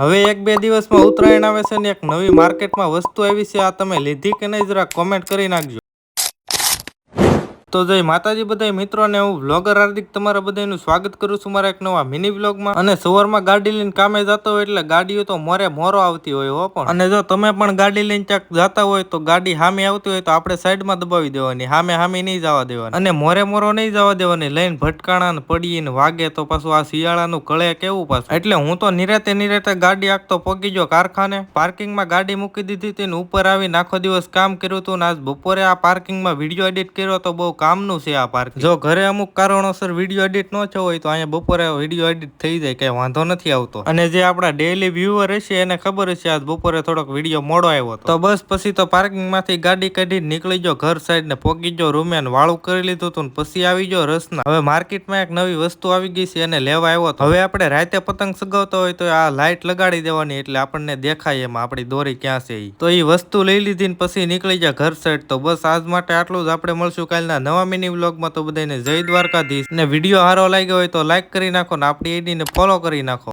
હવે એક બે દિવસમાં ઉત્તરાયણ આવે છે ને એક નવી માર્કેટમાં વસ્તુ આવી છે, આ તમે લીધી કે નહીં, જરા કોમેન્ટ કરી નાખજો. તો જય માતાજી બધા મિત્રોને હું વ્લોગર હાર્દિક તમારા બધાનું સ્વાગત કરું છું મારા એક નવા મિની વ્લોગમાં અને સવારમાં ગાડી લઈને કામે જતો હોય એટલે ગાડીઓ તો મોરે મોરો આવતી હોય હો પણ. અને જો તમે પણ ગાડી લઈને ક્યાંક જતા હોય તો ગાડી સામે આવતી હોય તો આપણે સાઈડમાં દબાવી દેવાની સામે સામે નહીં જવા દેવાની. અને મોરે મોરો નહીં જવા દેવાની, લઈને ભટકાણા ને પડીએ વાગે તો પાછું આ શિયાળાનું કળે કેવું પાછું. એટલે હું તો નિરાતે નિરાતે ગાડી આખતો પગી ગયો કારખાને, પાર્કિંગમાં ગાડી મૂકી દીધી હતી ઉપર આવીને આખો દિવસ કામ કર્યું હતું ને આજ બપોરે આ પાર્કિંગમાં વીડિયો એડિટ કર્યો તો બહુ કામનું છે આ પાર્કિંગ. જો ઘરે અમુક કારણોસર વીડિયો એડિટ ન થયો હોય તો અહીંયા બપોરે વીડિયો એડિટ થઈ જાય, કઈ વાંધો નથી આવતો. અને જે આપણા ડેઈલી વ્યુઅર હશે, એને ખબર હશે આજ બપોરે થોડોક વીડિયો મોડો આવ્યો તો બસ પછી તો પાર્કિંગમાંથી ગાડી કાઢી નીકળી ગયો, ઘર સાઈડ ને પોગી ગયો રૂમે વાળું કરી લીધું હતું પછી આવી ગયો રસના. હવે માર્કેટમાં એક નવી વસ્તુ આવી ગઈ છે, એને લેવા આવ્યો હતો. હવે આપણે રાતે પતંગ સગાવતા હોય તો આ લાઈટ લગાડી દેવાની એટલે આપણને દેખાય એમાં આપણી દોરી ક્યાં છે. તો એ વસ્તુ લઈ લીધી પછી નીકળી જાય ઘર સાઈડ તો બસ આજ માટે આટલું જ. આપણે મળશું કાલના નવા મિની વ્લોગમાં તો બધાને જય દ્વારકાધીશ. ને વીડિયો સારો લાગ્યો હોય તો લાઈક કરી નાખો ને આપણી આઈડીને ફોલો કરી નાખો.